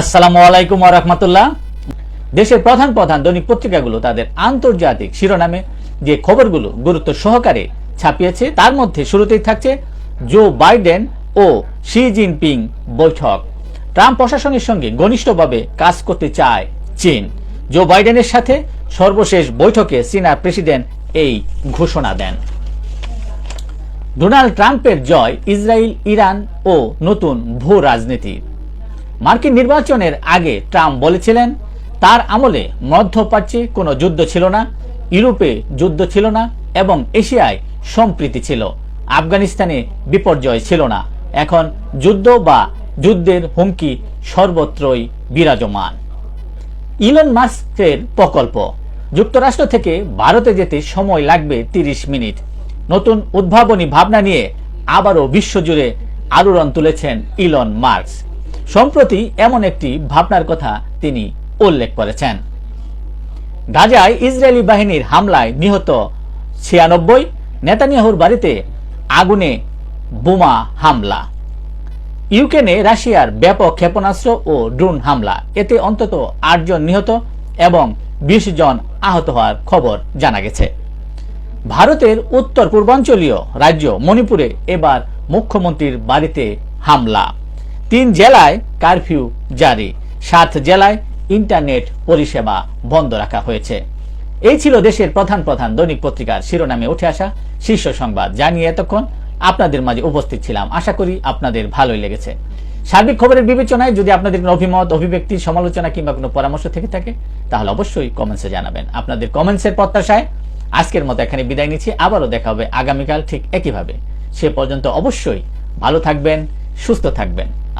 আসসালামু আলাইকুম রহমতুল্লাহ। দেশের প্রধান প্রধান দৈনিক পত্রিকাগুলো তাদের আন্তর্জাতিক শিরোনামে যে খবরগুলো গুরুত্ব সহকারে ছাপিয়েছে, তার মধ্যে শুরুতেই থাকছে জো বাইডেন ও শি জিনপিং বৈঠক। ট্রাম্প প্রশাসনের সঙ্গে ঘনিষ্ঠভাবে কাজ করতে চায় চীন। জো বাইডেনের সাথে সর্বশেষ বৈঠকে চীনা প্রেসিডেন্ট এই ঘোষণা দেন। ডোনাল্ড ট্রাম্পের জয় ইসরায়েল, ইরান ও নতুন ভূ রাজনীতি মার্কিন নির্বাচনের আগে ট্রাম্প বলেছিলেন, তার আমলে মধ্যপ্রাচ্যে কোনো যুদ্ধ ছিল না, ইউরোপে যুদ্ধ ছিল না এবং এশিয়ায় সম্প্রীতি ছিল। আফগানিস্তানে বিপর্যয় ছিল না। এখন যুদ্ধ বা যুদ্ধের হুমকি সর্বত্রই বিরাজমান। ইলন মাস্কের প্রকল্প। যুক্তরাষ্ট্র থেকে ভারতে যেতে সময় লাগবে 30 মিনিট। নতুন উদ্ভাবনী ভাবনা নিয়ে আবারও বিশ্বজুড়ে আলোড়ন তুলেছেন ইলন মার্কস সম্প্রতি এমন একটি ভাবনার কথা তিনি উল্লেখ করেছেন। গাজায় ইসরায়েলি বাহিনীর হামলায় নিহত ছিয়ানব্বই, নেতানিয়াহুর বাড়িতে আগুনে বোমা হামলা। ইউক্রেনে রাশিয়ার ব্যাপক ক্ষেপণাস্ত্র ও ড্রোন হামলা, এতে অন্তত আটজন নিহত এবং বিশ জন আহত হওয়ার খবর জানা গেছে। ভারতের উত্তর পূর্বাঞ্চলীয় রাজ্য মণিপুরে এবার মুখ্যমন্ত্রীর বাড়িতে হামলা। তিন জেলায় কারফিউ জারি। সাত জেলায় ইন্টারনেট পরিষেবা বন্ধ রাখা হয়েছে। এই ছিল দেশের প্রধান প্রধান দৈনিক পত্রিকার শিরোনামে উঠে আসা শীর্ষ সংবাদ। জানিয়ে এতক্ষণ আপনাদের মাঝে উপস্থিত ছিলাম। আশা করি আপনাদের ভালোই লেগেছে। সার্বিক খবরের বিবেচনায় যদি আপনাদের কোনো অভিমত, অভিব্যক্তি, সমালোচনা কিংবা কোনো পরামর্শ থেকে থাকে, তাহলে অবশ্যই কমেন্টসে জানাবেন। আপনাদের কমেন্টসের প্রত্যাশায় আজকের মতো এখানে বিদায় নিচ্ছি। আবারও দেখা হবে আগামীকাল ঠিক একইভাবে। সে পর্যন্ত অবশ্যই ভালো থাকবেন, সুস্থ থাকবেন।